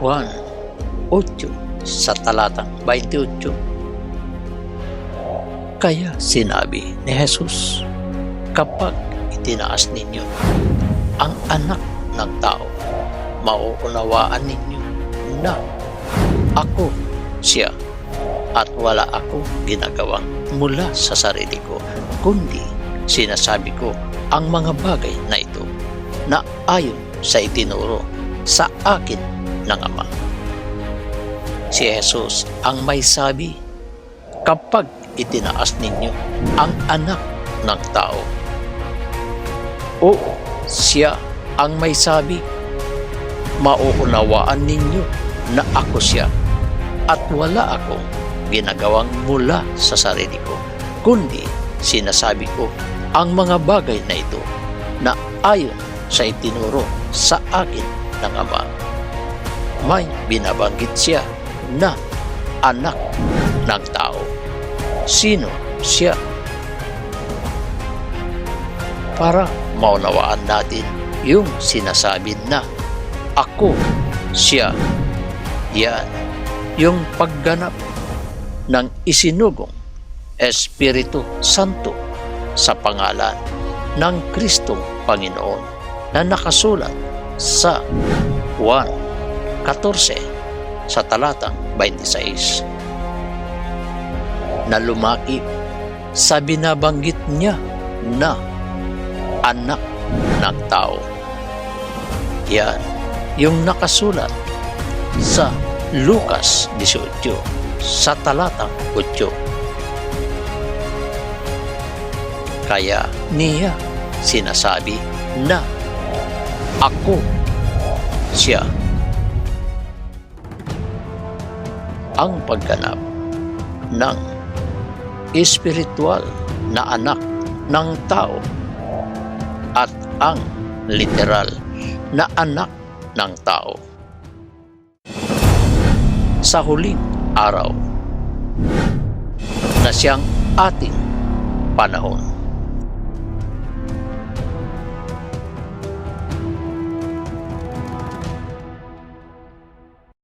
Juan 8 sa talatang 28. Kaya sinabi ni Jesus, kapag itinaas ninyo ang anak ng tao, mauunawaan ninyo na ako siya at wala ako ginagawang mula sa sarili ko, kundi sinasabi ko ang mga bagay na ito na ayon sa itinuro sa akin ng Ama. Si Jesus ang may sabi, kapag itinaas ninyo ang anak ng tao. Oo, siya ang may sabi, mauunawaan ninyo na ako siya at wala akong ginagawang mula sa sarili ko, kundi sinasabi ko ang mga bagay na ito na ayon sa itinuro sa akin ng Ama. May binabanggit siya na anak ng tao. Sino siya? Para maunawaan natin yung sinasabi na ako siya. Yan yung pagganap ng isinugong Espiritu Santo sa pangalan ng Kristong Panginoon na nakasulat sa Juan 14 sa talatang 26 na lumaki sa binabanggit niya na anak ng tao. Yan yung nakasulat sa Lucas 18 sa talatang 8. Kaya niya sinasabi na ako siya. Ang pagganap ng espiritual na anak ng tao at ang literal na anak ng tao. Sa huling araw na siyang ating panahon.